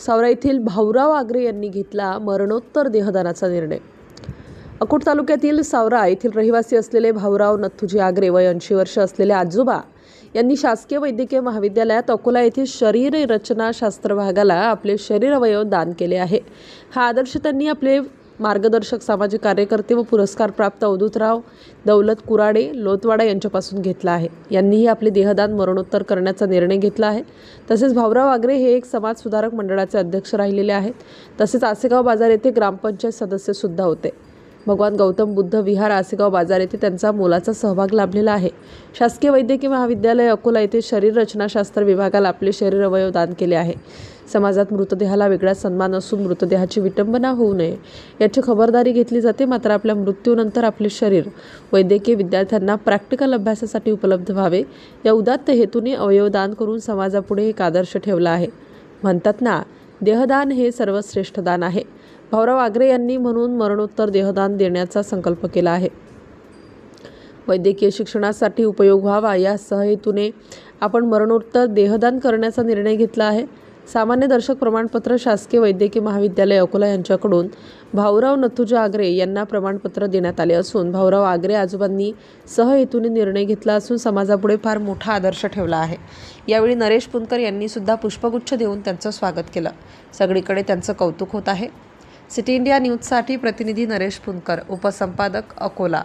सावरा येथील भाऊराव आगरे यांनी घेतला मरणोत्तर देहदानाचा निर्णय. अकोट तालुक्यातील सावरा येथील रहिवासी असलेले भाऊराव नथुजी आगरे वय ऐंशी वर्ष असलेले आजोबा यांनी शासकीय वैद्यकीय महाविद्यालयात अकोला येथील शरीर रचना शास्त्र भागाला आपले शरीर अवयव दान केले आहे. हा आदर्श त्यांनी आपले मार्गदर्शक सामाजिक कार्यकर्ते व पुरस्कार प्राप्त अवधूतराव दौलत कुराडे लोतवाडा यांच्यापासून घेतला आहे. यांनीही आपले देहदान मरणोत्तर करण्याचा निर्णय घेतला आहे. तसेच भाऊराव आगरे हे एक समाजसुधारक मंडळाचे अध्यक्ष राहिलेले आहेत. तसेच आसेगाव बाजार येथे ग्रामपंचायत सदस्यसुद्धा होते. भगवान गौतम बुद्ध विहार आसेगाव बाजार येथे त्यांचा मोलाचा सहभाग लाभलेला आहे. शासकीय वैद्यकीय महाविद्यालय अकोला येथे शरीर रचनाशास्त्र विभागाला आपले शरीर अवयव दान केले आहे. समाजात मृतदेहाला वेगळा सन्मान असून मृतदेहाची विटंबना होऊ नये याची खबरदारी घेतली जाते मात्र आपल्या मृत्यूनंतर आपले शरीर वैद्यकीय विद्यार्थ्यांना प्रॅक्टिकल अभ्यासासाठी उपलब्ध व्हावे या उदात्त हेतूने अवयवदान करून समाजापुढे एक आदर्श ठेवला आहे. म्हणतात ना देहदान हे सर्वश्रेष्ठ दान आहे. भाऊराव आगरे यांनी म्हणून मरणोत्तर देहदान देण्याचा संकल्प केला आहे. वैद्यकीय शिक्षणासाठी उपयोग व्हावा या सहहेतूने आपण मरणोत्तर देहदान करण्याचा निर्णय घेतला आहे. सामान्य दर्शक प्रमाणपत्र शासकीय वैद्यकीय महाविद्यालय अकोला यांच्याकडून भाऊराव नथुजा आगरे यांना प्रमाणपत्र देण्यात आले असून भाऊराव आगरे आजोबांनी सहहेतूने निर्णय घेतला असून समाजापुढे फार मोठा आदर्श ठेवला आहे. यावेळी नरेश पुणकर यांनी सुद्धा पुष्पगुच्छ देऊन त्यांचं स्वागत केलं. सगळीकडे त्यांचं कौतुक होत आहे. सिटी इंडिया न्यूजसाठी प्रतिनिधी नरेश पुनकर उपसंपादक अकोला.